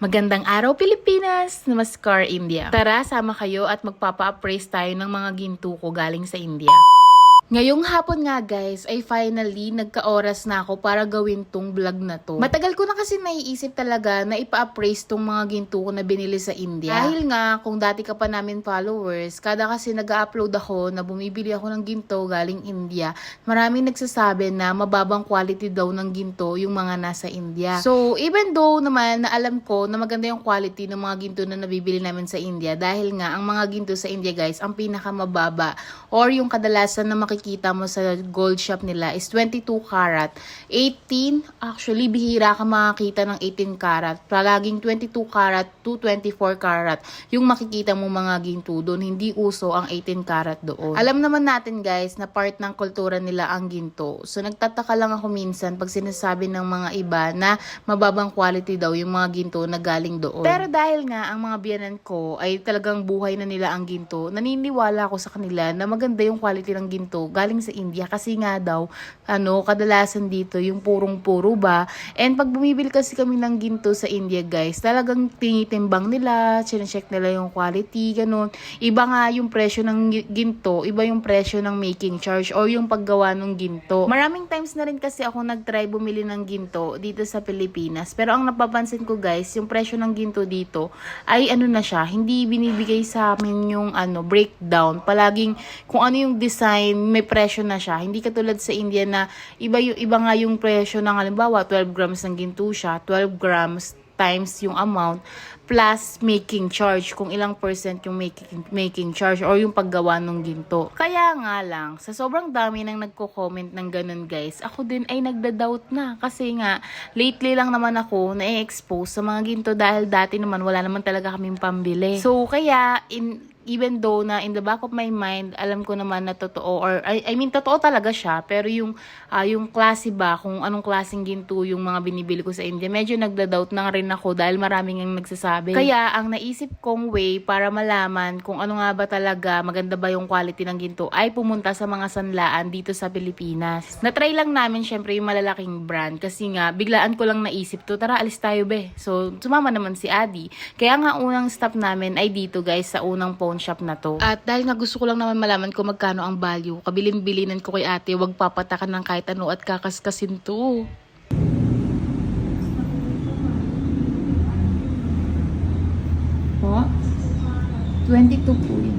Magandang araw Pilipinas! Namaskar India! Tara, sama kayo at magpapa-appraise tayo ng mga ginto ko galing sa India. Ngayong hapon nga guys, ay finally nagka-oras na ako para gawin tong vlog na to. Matagal ko na kasi naiisip talaga na ipa-appraise tong mga ginto ko na binili sa India. Dahil nga, kung dati ka pa namin followers, kada kasi nag-upload ako na bumibili ako ng ginto galing India, maraming nagsasabi na mababang quality daw ng ginto yung mga nasa India. So, even though naman na alam ko na maganda yung quality ng mga ginto na nabibili namin sa India, dahil nga ang mga ginto sa India guys, ang pinakamababa or yung kadalasan na makikita mo sa gold shop nila is 22 karat. 18, actually bihira ka makakita ng 18 karat. Palaging 22 karat to 24 karat yung makikita mo mga ginto doon. Hindi uso ang 18 karat doon. Alam naman natin guys na part ng kultura nila ang ginto. So nagtataka lang ako minsan pag sinasabi ng mga iba na mababang quality daw yung mga ginto na galing doon. Pero dahil nga ang mga biyanan ko ay talagang buhay na nila ang ginto, naniniwala ako sa kanila na maganda yung quality ng ginto galing sa India. Kasi nga daw ano kadalasan dito yung purong-puro ba? And pag bumibili kasi kami ng ginto sa India guys talagang tinitimbang nila check nila yung quality ganun. Iba nga yung presyo ng gi- ginto iba yung presyo ng making charge or yung paggawa ng ginto. Maraming times na rin kasi ako nagtry bumili ng ginto dito sa Pilipinas. Pero ang napapansin ko guys yung presyo ng ginto dito ay ano na siya hindi binibigay sa amin yung ano breakdown. Palaging kung ano yung design may presyo na siya hindi katulad sa India na iba yung iba nga yung presyo ng halimbawa 12 grams ng ginto siya 12 grams times yung amount plus making charge kung ilang percent yung making, making charge or yung paggawa ng ginto. Kaya nga lang, sa sobrang dami nang nagko-comment ng ganun guys, ako din ay nagda-doubt na kasi nga lately lang naman ako na-expose sa mga ginto dahil dati naman wala naman talaga kaming pambili. So kaya in even though na in the back of my mind, alam ko naman na totoo or I, I mean totoo talaga siya, pero yung ah, yung klase ba kung anong klaseng ginto yung mga binibili ko sa India, medyo nagda-doubt na rin ako dahil maraming ang nagsasabi. Kaya ang naisip kong way para malaman kung ano nga ba talaga maganda ba yung quality ng ginto ay pumunta sa mga sanlaan dito sa Pilipinas. Na-try lang namin syempre yung malalaking brand kasi nga biglaan ko lang naisip to, tara alis tayo be. So sumama naman si Adi. Kaya nga unang stop namin ay dito guys sa unang pawn shop na to. At dahil nga gusto ko lang naman malaman kung magkano ang value, kabilin-bilinan ko kay ate, wag papatakan ng kahit ano at kakaskasin to. Po? 22 po yun.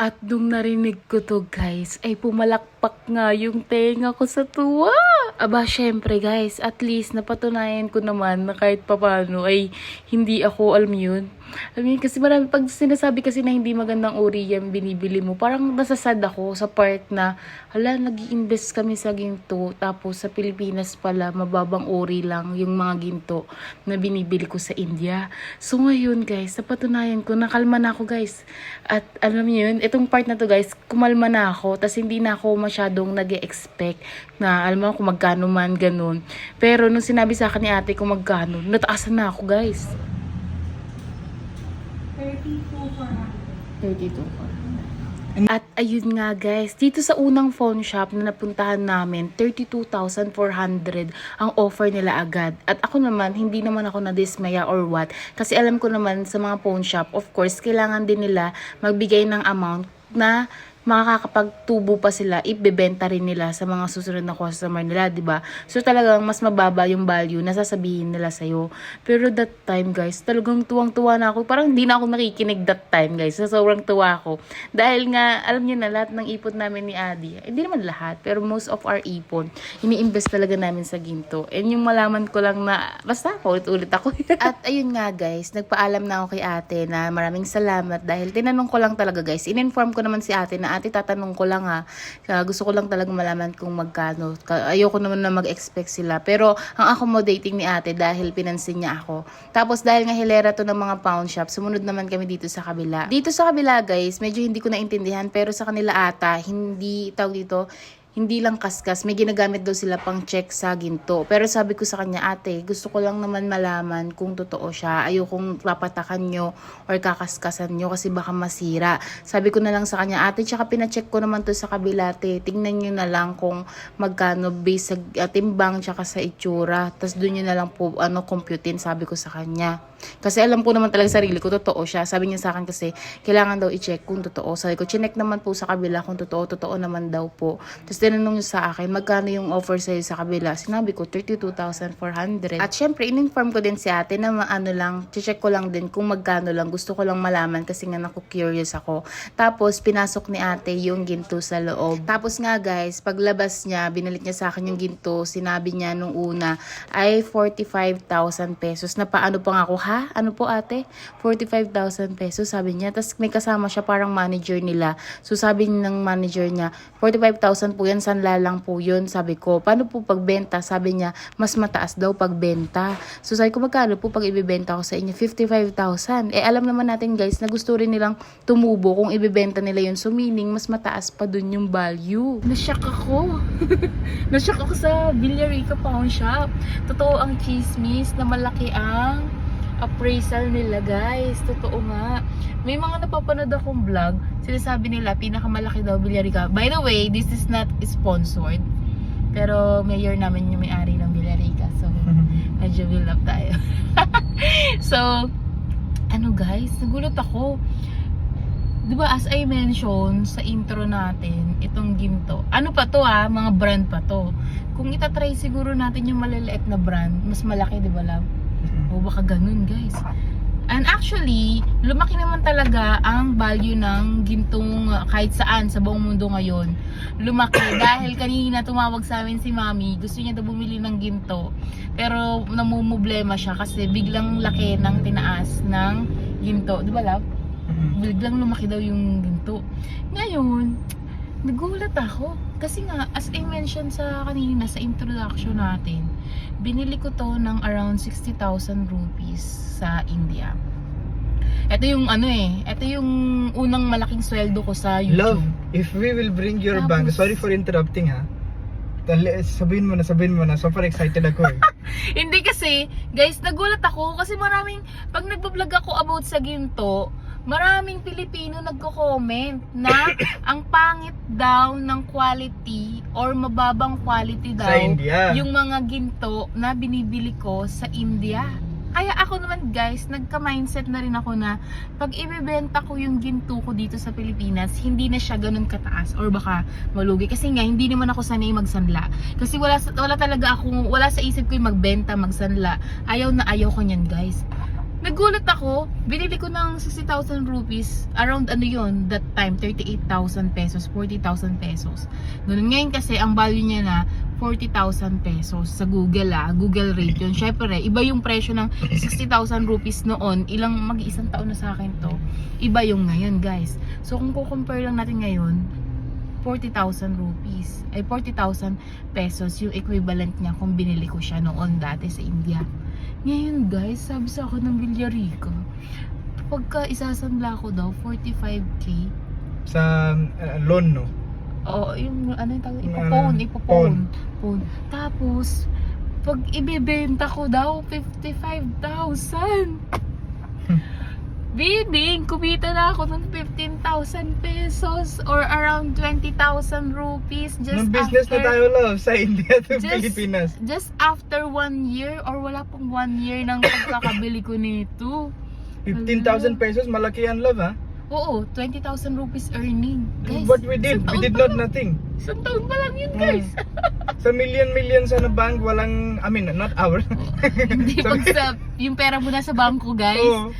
At nung narinig ko to guys, ay pumalakpak nga yung tenga ko sa tuwa. Aba, syempre guys, at least napatunayan ko naman na kahit papano ay hindi ako, alam yun. I mean, kasi marami, pag sinasabi kasi na hindi magandang uri yan binibili mo, parang nasasad ako sa part na, hala, nag invest kami sa ginto, tapos sa Pilipinas pala, mababang uri lang yung mga ginto na binibili ko sa India. So ngayon guys, napatunayan ko, nakalma na ako guys. At alam niyo yun, itong part na to guys, kumalma na ako, tas hindi na ako masyadong nag expect na, alam mo, kung magkano man, ganun. Pero nung sinabi sa akin ni ate kung magkano, nataasan na ako guys. 32 At ayun nga guys, dito sa unang phone shop na napuntahan namin, 32,400 ang offer nila agad. At ako naman, hindi naman ako nadismaya or what. Kasi alam ko naman sa mga phone shop, of course, kailangan din nila magbigay ng amount na makakapagtubo pa sila, ibebenta rin nila sa mga susunod na customer nila, 'di ba? So talagang mas mababa yung value na sasabihin nila sa Pero that time, guys, talagang tuwang-tuwa na ako. Parang hindi na ako nakikinig that time, guys. So sobrang tuwa ako. Dahil nga, alam niyo na, lahat ng ipon namin ni Adi, eh, hindi naman lahat, pero most of our ipon, ini-invest talaga namin sa ginto. And yung malaman ko lang na, basta ulit-ulit ako. At ayun nga, guys, nagpaalam na ako kay ate na maraming salamat dahil tinanong ko lang talaga, guys. In-inform ko naman si ate na ate tatanong ko lang ha. Kaya gusto ko lang talaga malaman kung magkano. Ka- Ayoko naman na mag-expect sila. Pero ang accommodating ni ate dahil pinansin niya ako. Tapos dahil nga hilera to ng mga pound shop, sumunod naman kami dito sa kabila. Dito sa kabila guys, medyo hindi ko naintindihan pero sa kanila ata, hindi tawag dito, hindi lang kaskas, may ginagamit daw sila pang check sa ginto. Pero sabi ko sa kanya, ate, gusto ko lang naman malaman kung totoo siya. Ayokong papatakan nyo or kakaskasan nyo kasi baka masira. Sabi ko na lang sa kanya, ate, tsaka pinacheck ko naman to sa kabila, ate. Tingnan nyo na lang kung magkano base sa uh, timbang tsaka sa itsura. Tapos doon nyo na lang po ano, computein, sabi ko sa kanya. Kasi alam ko naman talaga sarili ko, totoo siya. Sabi niya sa akin kasi, kailangan daw i-check kung totoo. Sabi ko, chinek naman po sa kabila kung totoo, totoo naman daw po. Tapos tinanong niya sa akin, magkano yung offer sa'yo sa kabila? Sinabi ko, 32,400. At syempre, in-inform ko din si ate na ano lang, check ko lang din kung magkano lang. Gusto ko lang malaman kasi nga naku-curious ako. Tapos, pinasok ni ate yung ginto sa loob. Tapos nga guys, paglabas niya, binalik niya sa akin yung ginto. Sinabi niya nung una ay 45,000 pesos. Na paano pa nga ako, ha? Ano po ate? 45,000 pesos, sabi niya. Tapos may kasama siya parang manager nila. So sabi ng manager niya, 45,000 po yan, sanla lang po yun. Sabi ko, paano po pagbenta? Sabi niya, mas mataas daw pagbenta. So sabi ko, magkano po pag ibibenta ko sa inyo? 55,000. Eh alam naman natin guys, na gusto rin nilang tumubo kung ibibenta nila yun. So meaning, mas mataas pa dun yung value. Nashock ako. Nashock ako sa Villarica Pawn Shop. Totoo ang chismis na malaki ang appraisal nila guys. Totoo nga. May mga napapanood akong vlog, sinasabi nila pinakamalaki daw Villarica. By the way, this is not sponsored. Pero mayor namin yung may-ari ng Villarica. So, medyo build up tayo. so, ano guys, nagulat ako. 'Di ba as I mentioned sa intro natin, itong ginto. Ano pa to ah, mga brand pa to. Kung itatry siguro natin yung maliliit na brand, mas malaki 'di ba love? O baka ganun guys. And actually, lumaki naman talaga ang value ng gintong uh, kahit saan sa buong mundo ngayon. Lumaki dahil kanina tumawag sa amin si Mami, gusto niya daw bumili ng ginto. Pero namumblema siya kasi biglang laki ng tinaas ng ginto. Di ba love? Biglang lumaki daw yung ginto. Ngayon, nagulat ako. Kasi nga, as I mentioned sa kanina sa introduction natin, binili ko to ng around 60,000 rupees sa India. Ito yung ano eh, ito yung unang malaking sweldo ko sa YouTube. Love, if we will bring your Tapos- bank, sorry for interrupting ha. Dali, sabihin mo na, sabihin mo na. Super excited ako eh. Hindi kasi, guys, nagulat ako kasi maraming, pag nagbablog ako about sa ginto, maraming Pilipino nagko-comment na ang pangit daw ng quality or mababang quality daw Sa India. yung mga ginto na binibili ko sa India. Kaya ako naman guys, nagka-mindset na rin ako na pag ibebenta ko yung ginto ko dito sa Pilipinas, hindi na siya ganun kataas or baka malugi. Kasi nga, hindi naman ako sanay magsanla. Kasi wala, wala talaga ako, wala sa isip ko yung magbenta, magsanla. Ayaw na ayaw ko niyan guys. Nagulat ako, binili ko ng 60,000 rupees, around ano yon that time, 38,000 pesos, 40,000 pesos. Ganun ngayon kasi, ang value niya na 40,000 pesos sa Google ah, Google rate yun. Syempre, iba yung presyo ng 60,000 rupees noon, ilang mag-isang taon na sa akin to. Iba yung ngayon guys. So kung kukompare lang natin ngayon, 40,000 rupees, ay 40,000 pesos yung equivalent niya kung binili ko siya noon dati sa India. Ngayon guys, sabi sa akin ng Villarica, pagka isasanla ko daw, 45k. Sa uh, loan, no? Oo, yung ano yung tawag? Yung Ipopone, ano, ipopone. Pone. Tapos, pag ibebenta ko daw, 55,000. Bidding, kumita na ako ng 15,000 pesos or around 20,000 rupees just Nung business after, na tayo, love, sa India to Just- Pilipinas. just after one year or wala pong one year ng pagkakabili ko nito. 15,000 pesos, malaki yan, love, ha? Oo, 20,000 rupees earning. Guys, What we did, we did not lang. nothing. Isang taon pa lang yun, guys. Sa million-million sa na bank, walang, I mean, not our. Hindi pag sa, yung pera mo na sa bangko, guys. Oo.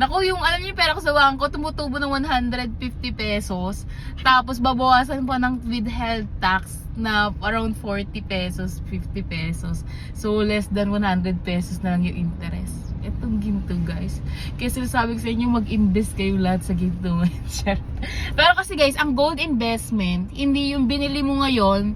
Naku, yung alam niyo yung pera ko sa bangko, tumutubo ng 150 pesos. Tapos babawasan pa ng with health tax na around 40 pesos, 50 pesos. So less than 100 pesos na lang yung interest. Itong ginto guys. Kaya sinasabi ko sa inyo, mag-invest kayo lahat sa ginto. Pero kasi guys, ang gold investment, hindi yung binili mo ngayon,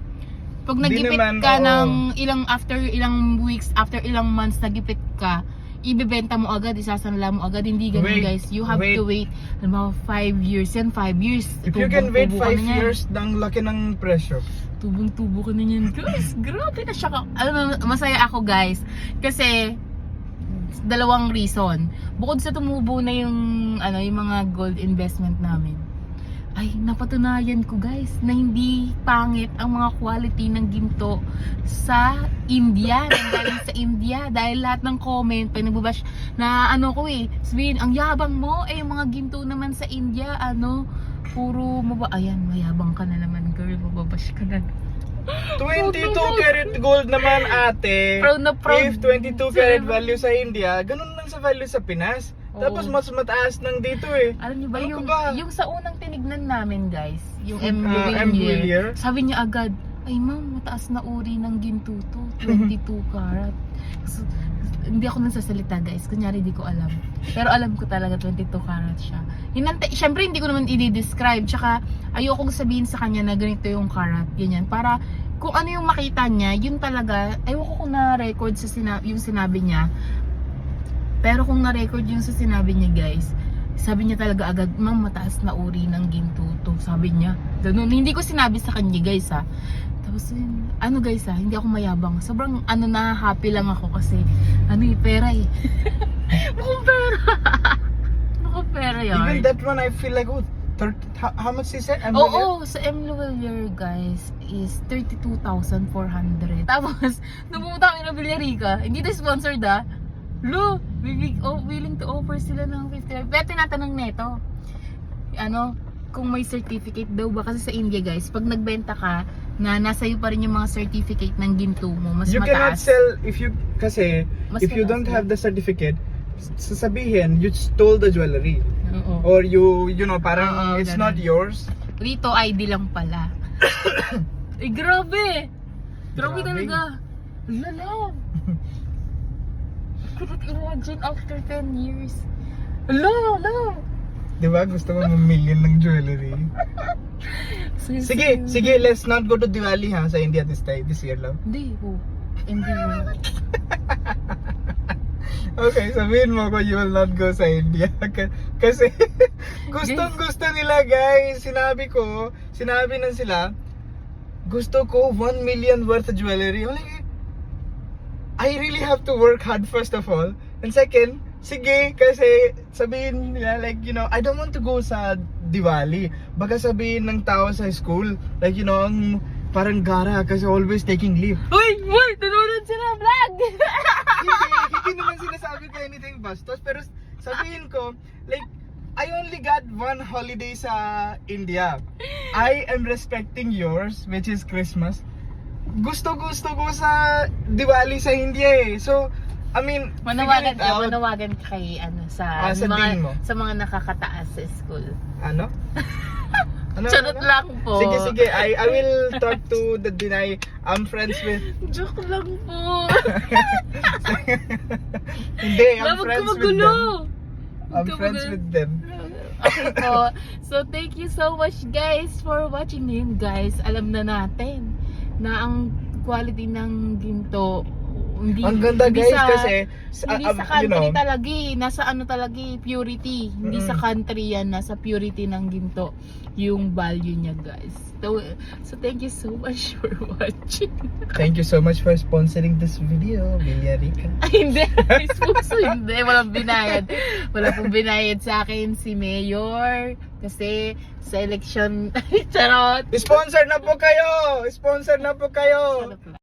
pag nagipit naman, ka oo. ng ilang after ilang weeks, after ilang months nagipit ka, ibebenta mo agad, isasanla mo agad. Hindi ganun Wait, guys. You have wait. to wait mga 5 years. Yan, 5 years. If you can wait Tubong-tubo ka 5 na yan. years, ang laki ng presyo. Tubong-tubo ko na yan, guys. Grabe na siya. ka- Ano, masaya ako, guys. Kasi, dalawang reason. Bukod sa tumubo na yung, ano, yung mga gold investment namin. Ay, napatunayan ko guys na hindi pangit ang mga quality ng ginto sa India, nanggaling sa India dahil lahat ng comment pa nagbabash na ano ko eh, sabihin, ang yabang mo eh yung mga ginto naman sa India, ano, puro maba, ayan, mayabang ka na naman girl, mababash ka na. 22 karat gold naman ate. Proud na proud. If 22 karat value sa India, ganun lang sa value sa Pinas. Oo. Tapos mas mataas ng dito eh. Alam niyo ba, Ano yung, ba? yung sa unang tinignan namin guys, yung M. Louis. sabi niya agad, ay ma'am, mataas na uri ng ginto to, 22 karat. So, hindi ako nagsasalita guys, kunyari di ko alam. Pero alam ko talaga 22 karat siya. Hinante, syempre hindi ko naman i-describe, tsaka ayokong sabihin sa kanya na ganito yung karat, ganyan. Para kung ano yung makita niya, yun talaga, ayoko kung na-record sa sina- yung sinabi niya. Pero kung na-record yung sa sinabi niya guys, sabi niya talaga agad, ma'am, mataas na uri ng ginto to. Sabi niya. Ganun. Hindi ko sinabi sa kanya guys ha. Tapos ano guys ha, hindi ako mayabang. Sobrang ano na happy lang ako kasi ano eh, pera eh. Mukhang pera. Mukhang pera yun. Even that one I feel like oh, 30, how, how much is it? Oo, sa M. Luwelier guys is 32,400. Tapos, nung pumunta kami ng Villarica, hindi to sponsored ah. Lo, willing, oh, willing to offer sila ng 50. Pero tinatanong neto, ano, kung may certificate daw ba kasi sa India guys, pag nagbenta ka, na nasa iyo pa rin yung mga certificate ng ginto mo, mas You cannot mataas. sell if you kasi Mas if you don't have the certificate, sasabihin you stole the jewelry Oo. or you you know parang Oo, it's ganun. not yours. Dito ID lang pala. eh grabe! Grabe, Grabe. talaga. Lala. Couldn't imagine after 10 years. Ala, ala. 'Di ba? Gusto mo mamillion ng jewelry. Sige, Sige, sige, let's not go to Diwali ha sa India this time this year lang. Hindi, oh. Hindi. Okay, sabihin mo ko you will not go sa India. Kasi gustong gusto nila guys. Sinabi ko, sinabi na sila, gusto ko 1 million worth of jewelry. I'm like, I really have to work hard first of all. And second, sige, kasi sabihin nila like, you know, I don't want to go sa Diwali. Baka sabihin ng tao sa school, like, you know, ang parang gara kasi always taking leave. Uy, uy, nanonood sila vlog! hindi, hindi naman sinasabi ko anything bastos. Pero sabihin ko, like, I only got one holiday sa India. I am respecting yours, which is Christmas. Gusto-gusto ko sa Diwali sa India eh. So, I mean, Manawagan ka, out. manawagan ka kay, ano, sa, Ah, sa mga, mo. sa mga nakakataas sa school. Ano? Ano? Charot ano? lang po. Sige, sige. I, I will talk to the deny. I'm friends with... Joke lang po. Hindi, I'm ka friends with them. I'm friends with them. Okay po. So, thank you so much guys for watching ngayon guys. Alam na natin na ang quality ng ginto hindi, Ang ganda hindi guys sa, kasi sa, hindi um, sa you country know, talaga eh. Nasa ano talaga eh, purity. Hindi sa Mm. country yan. Nasa purity ng ginto yung value niya guys. So, so thank you so much for watching. Thank you so much for sponsoring this video, Villarica. Hindi. Puso, hindi. Walang binayad. Wala pong binayad sa akin si Mayor. Kasi sa election, charot. Sponsor na po kayo! Sponsor na po kayo!